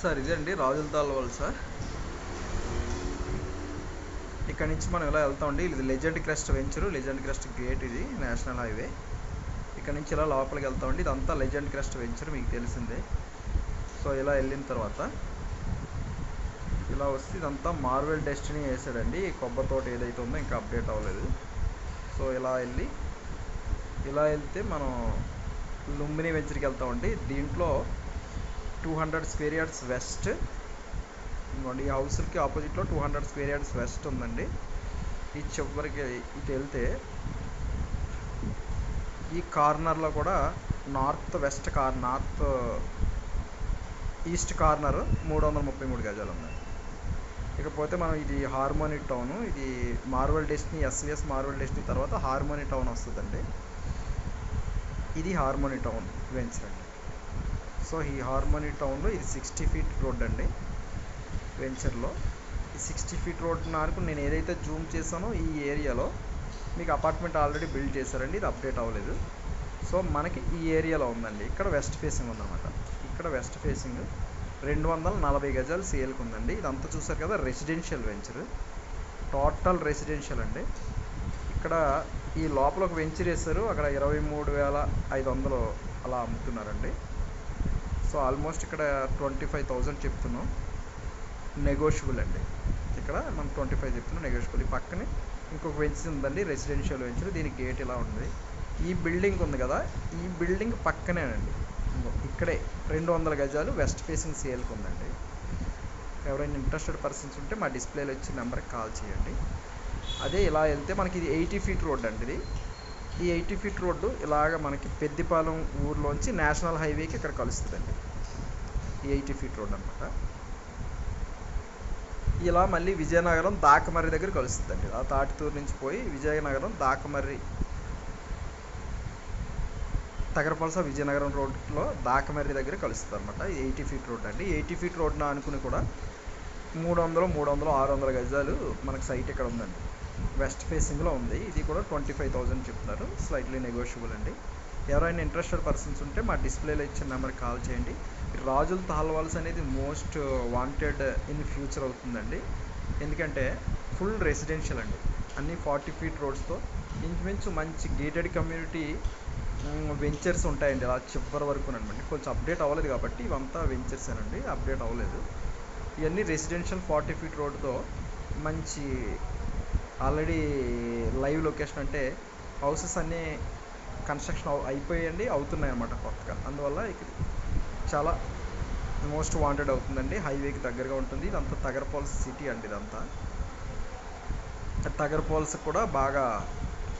Sir ఇదండి రాజుల తాళ్ళవాళ్ళు sir. ఇక్కడ నుంచి మనం ఇలా వెళ్తామండి ఇది legend crest venture legend crest gate ఇది నేషనల్ హైవే ఇక్కడ నుంచి ఇలా లోపలికి వెళ్తామండి ఇదంతా లెజెండ్ క్రెస్ట్ వెంచర్ మీకు తెలిసిందే. సో ఇలా వెళ్ళిన తర్వాత ఇలా వస్తే ఇదంతా మార్వెల్ డెస్టినీ వేసాడండి. కొబ్బరి తోట ఏదైతే ఉందో ఇంకా అప్డేట్ అవ్వలేదు. సో ఇలా వెళ్ళి ఇలా వెళ్తే మనం లుంబిని వెంచర్కి వెళ్తామండి దీంట్లో two hundred square yards west ఇంకోండి ఈ హౌస్కి ఆపోజిట్లో two hundred square yards west ఉందండి. ఈ చివరికి ఇటు వెళ్తే ఈ కార్నర్లో కూడా north west car north east corner మూడు వందల ముప్పై మూడు గజాలు ఉన్నాయి. ఇకపోతే మనం ఇది హార్మోనీ టౌన్ ఇది marvel destiny SVS marvel destiny తర్వాత హార్మోనీ టౌన్ వస్తుందండి. ఇది హార్మోనీ టౌన్ వెంచర్ అండి సో ఈ హార్మోనీ టౌన్లో ఇది సిక్స్టీ ఫీట్ రోడ్ అండి వెంచర్లో. ఈ సిక్స్టీ ఫీట్ రోడ్ నాకు నేను ఏదైతే జూమ్ చేశానో ఈ ఏరియాలో మీకు అపార్ట్మెంట్ ఆల్రెడీ బిల్డ్ చేశారండి ఇది అప్డేట్ అవ్వలేదు. సో మనకి ఈ ఏరియాలో ఉందండి ఇక్కడ వెస్ట్ ఫేసింగ్ ఉందన్నమాట. ఇక్కడ వెస్ట్ ఫేసింగ్ రెండు వందల నలభై గజాలు సేల్కి ఉందండి. ఇదంతా చూసారు కదా రెసిడెన్షియల్ వెంచర్. టోటల్ రెసిడెన్షియల్ అండి. ఇక్కడ ఈ లోపల ఒక వెంచర్ వేశారు అక్కడ ఇరవై మూడు వేల ఐదు వందలు అలా అమ్ముతున్నారండి. సో ఆల్మోస్ట్ ఇక్కడ ట్వంటీ ఫైవ్ థౌజండ్ చెప్తున్నాం. నెగోషియబుల్ అండి. ఇక్కడ మనం ట్వంటీ ఫైవ్ చెప్తున్నాం నెగోషియబుల్ ఈ పక్కనే ఇంకొక వెంచర్ ఉందండి రెసిడెన్షియల్ వెంచర్ దీని గేట్ ఇలా ఉంది. ఈ బిల్డింగ్ ఉంది కదా ఈ బిల్డింగ్ పక్కనేనండి. అండి ఇక్కడే రెండు వందల గజాలు వెస్ట్ ఫేసింగ్ సేల్కి ఉందండి. ఎవరైనా ఇంట్రెస్టెడ్ పర్సన్స్ ఉంటే మా డిస్ప్లేలో ఇచ్చిన నెంబర్కి కాల్ చేయండి. అదే ఇలా వెళ్తే మనకి ఇది ఎయిటీ ఫీట్ రోడ్ అండి ఇది. ఈ ఎయిటీ ఫీట్ రోడ్డు ఇలాగ మనకి పెద్దిపాలెం ఊర్లోంచి నేషనల్ హైవేకి ఇక్కడ కలుస్తుందండి. ఈ ఎయిటీ ఫీట్ రోడ్ అనమాట ఇలా మళ్ళీ విజయనగరం దాకమర్రి దగ్గర కలుస్తుందండి. ఆ తాటితూరు నుంచి పోయి విజయనగరం దాకమర్రి తగరపలస విజయనగరం రోడ్లో దాకమర్రి దగ్గర కలుస్తుంది అనమాట ఎయిటీ ఫీట్ రోడ్ అండి. ఎయిటీ ఫీట్ రోడ్న అనుకుని కూడా మూడు వందలు మూడు వందలు ఆరు వందల గజాలు మనకు సైట్ ఇక్కడ ఉందండి. వెస్ట్ ఫేసింగ్లో ఉంది. ఇది కూడా ట్వంటీ ఫైవ్ థౌజండ్ చెప్తున్నారు. స్లైట్లీ నెగోషియబుల్ అండి. ఎవరైనా ఇంట్రెస్టెడ్ పర్సన్స్ ఉంటే మా డిస్ప్లేలో ఇచ్చిన నెంబర్కి కాల్ చేయండి. రాజుల తాల్వాల్స్ అనేది మోస్ట్ వాంటెడ్ ఇన్ ఫ్యూచర్ అవుతుందండి. ఎందుకంటే ఫుల్ రెసిడెన్షియల్ అండి. అన్ని ఫార్టీ ఫీట్ రోడ్స్తో ఇంచుమించు మంచి గేటెడ్ కమ్యూనిటీ వెంచర్స్ ఉంటాయండి. అలా చివరి వరకు అనమాట కొంచెం అప్డేట్ అవ్వలేదు కాబట్టి ఇవంతా వెంచర్స్ అండి అప్డేట్ అవ్వలేదు. ఇవన్నీ రెసిడెన్షియల్ ఫార్టీ ఫీట్ రోడ్తో మంచి ఆల్రెడీ లైవ్ లొకేషన్ అంటే హౌసెస్ అన్నీ కన్స్ట్రక్షన్ అయిపోయండి అవుతున్నాయి అన్నమాట కొత్తగా. అందువల్ల ఇక్కడ చాలా మోస్ట్ వాంటెడ్ అవుతుందండి. హైవేకి దగ్గరగా ఉంటుంది. ఇదంతా తగరపోల్స్ సిటీ అండి ఇదంతా. తగరపోల్స్ కూడా బాగా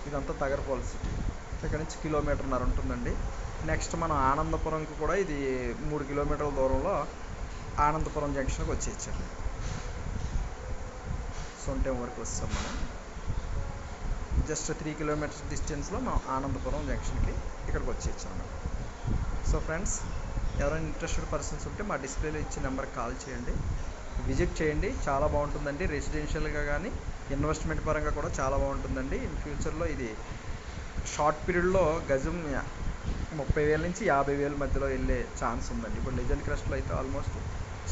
ఇదంతా తగరపాల్స్ సిటీ. ఇక్కడ నుంచి కిలోమీటర్న్నర ఉంటుందండి. నెక్స్ట్ మనం ఆనందపురంకి కూడా ఇది మూడు కిలోమీటర్ల దూరంలో ఆనందపురం జంక్షన్కి వచ్చేయచ్చండి. సొంటెం వరకు వస్తాం మనం. జస్ట్ త్రీ కిలోమీటర్స్ డిస్టెన్స్లో మనం ఆనందపురం జంక్షన్కి ఇక్కడికి వచ్చేసాము సో ఫ్రెండ్స్ ఎవరైనా ఇంట్రెస్టెడ్ పర్సన్స్ ఉంటే మా డిస్ప్లేలో ఇచ్చే నెంబర్కి కాల్ చేయండి. విజిట్ చేయండి. చాలా బాగుంటుందండి. రెసిడెన్షియల్గా కానీ ఇన్వెస్ట్మెంట్ పరంగా కూడా చాలా బాగుంటుందండి. ఇన్ ఫ్యూచర్లో ఇది షార్ట్ పీరియడ్లో గజం ముప్పై వేల నుంచి యాభై వేల మధ్యలో వెళ్ళే ఛాన్స్ ఉందండి. ఇప్పుడు లెజెండ్ క్రస్ట్లో అయితే ఆల్మోస్ట్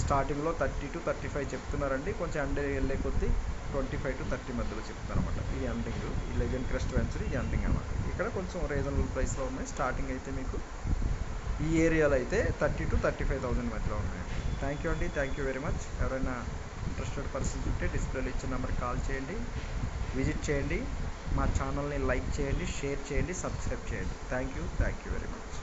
స్టార్టింగ్లో థర్టీ టు థర్టీ ఫైవ్ చెప్తున్నారండి. కొంచెం అండే వెళ్ళే కొద్దీ ట్వంటీ ఫైవ్ టు థర్టీ మధ్యలో చెప్తాను అనమాట ఈ ఎండింగ్ ఈ లెజెండ్ క్రస్ట్ వెంచర్ ఈ ఎండింగ్ అనమాట ఇక్కడ కొంచెం రీజనబుల్ ప్రైస్లో ఉన్నాయి. స్టార్టింగ్ అయితే మీకు ఈ ఏరియాలో అయితే thirty two thirty five thousand మధ్యలో ఉన్నాయి. థ్యాంక్ యూ అండి. థ్యాంక్ యూ వెరీ మచ్ ఎవరైనా ఇంట్రెస్టెడ్ పర్సన్స్ ఉంటే డిస్ప్లేలో ఇచ్చిన నెంబర్కి కాల్ చేయండి. విజిట్ చేయండి. మా ఛానల్ని లైక్ చేయండి షేర్ చేయండి సబ్స్క్రైబ్ చేయండి. Thank you thank you very much